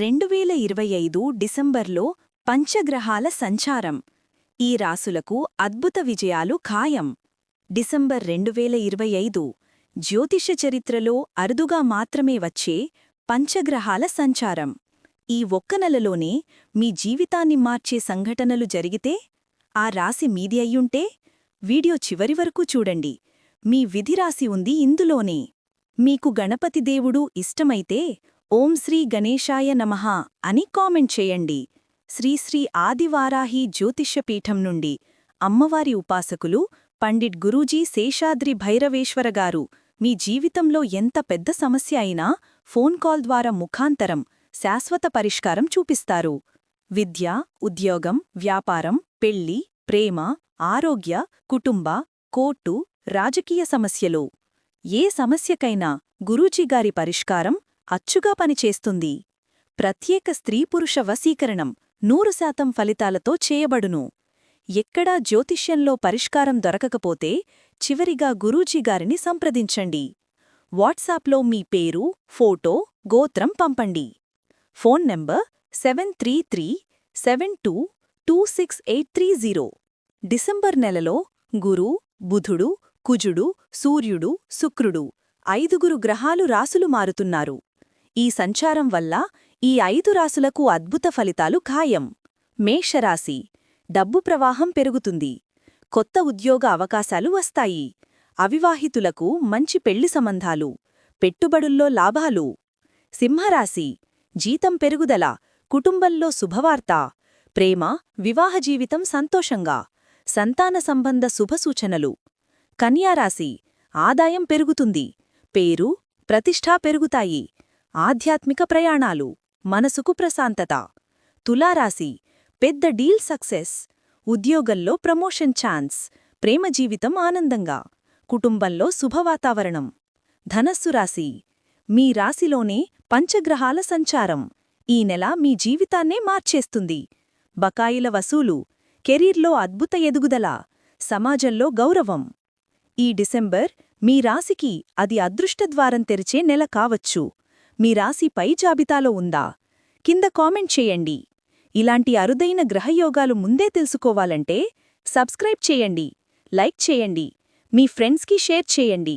రెండు వేల ఇరవై ఐదు డిసెంబర్లో పంచగ్రహాల సంచారం. ఈ రాసులకు అద్భుత విజయాలు ఖాయం. డిసెంబర్ రెండు వేల ఇరవై ఐదు జ్యోతిష చరిత్రలో అరుదుగా మాత్రమే వచ్చే పంచగ్రహాల సంచారం. ఈ ఒక్క నెలలోనే మీ జీవితాన్ని మార్చే సంఘటనలు జరిగితే ఆ రాశి మీది అయ్యుంటే వీడియో చివరి వరకు చూడండి. మీ విధిరాశి ఉంది ఇందులోనే. మీకు గణపతిదేవుడు ఇష్టమైతే ఓం శ్రీ గణేశాయ నమః అని కామెంట్ చేయండి. శ్రీశ్రీ ఆదివారాహి జ్యోతిష్యపీఠం నుండి అమ్మవారి ఉపాసకులు పండిట్ గురూజీ శేషాద్రి భైరవేశ్వర గారు మీ జీవితంలో ఎంత పెద్ద సమస్య అయినా ఫోన్ కాల్ ద్వారా ముఖాంతరం శాశ్వత పరిష్కారం చూపిస్తారు. విద్య ఉద్యోగం వ్యాపారం పెళ్ళి ప్రేమ ఆరోగ్య కుటుంబ కోర్టు రాజకీయ సమస్యలు. ఏ సమస్యకైనా గురూజీగారి పరిష్కారం అచ్చుగా పనిచేస్తుంది. ప్రత్యేక స్త్రీపురుష వశీకరణం నూరు శాతం ఫలితాలతో చేయబడును. ఎక్కడా జ్యోతిష్యంలో పరిష్కారం దొరకకపోతే చివరిగా గురూజీగారిని సంప్రదించండి. వాట్సాప్లో మీ పేరు ఫోటో గోత్రం పంపండి. Phone number seven three three seven two two six eight three zero. December నెలలో గురు బుధుడు కుజుడు సూర్యుడు శుక్రుడు ఐదుగురు గ్రహాలు రాసులు మారుతున్నారు. ఈ సంచారం వల్ల ఈ ఐదు రాసులకు అద్భుత ఫలితాలు ఖాయం. మేషరాశి. డబ్బు ప్రవాహం పెరుగుతుంది. కొత్త ఉద్యోగ అవకాశాలు వస్తాయి. అవివాహితులకు మంచి పెళ్ళి సంబంధాలు. పెట్టుబడుల్లో లాభాలు. సింహరాశి. జీతం పెరుగుదల. కుటుంబంలో శుభవార్త. ప్రేమ వివాహ జీవితం సంతోషంగా. సంతాన సంబంధ శుభసూచనలు కన్యారాశి. ఆదాయం పెరుగుతుంది. పేరు ప్రతిష్టా పెరుగుతాయి. ఆధ్యాత్మిక ప్రయాణాలు మనసుకు ప్రశాంతత తులారాశి పెద్ద డీల్ సక్సెస్ ఉద్యోగంలో ప్రమోషన్ ఛాన్స్ ప్రేమ జీవితం ఆనందంగా కుటుంబంలో శుభవాతావరణం. ధనస్సు రాశి మీ రాశిలోనే పంచగ్రహాల సంచారం ఈ నెల మీ జీవితాన్నే మార్చేస్తుంది. బకాయిల వసూలు కెరీర్లో అద్భుత ఎదుగుదల సమాజంలో గౌరవం. ఈ డిసెంబర్ మీ రాశికి అది అదృష్టద్వారం తెరిచే నెల కావచ్చు. మీ రాశి పై జాబితాలో ఉందా? కింద కామెంట్ చేయండి. ఇలాంటి అరుదైన గ్రహయోగాలు ముందే తెలుసుకోవాలంటే సబ్స్క్రైబ్ చేయండి. లైక్ చేయండి. మీ ఫ్రెండ్స్కి షేర్ చేయండి.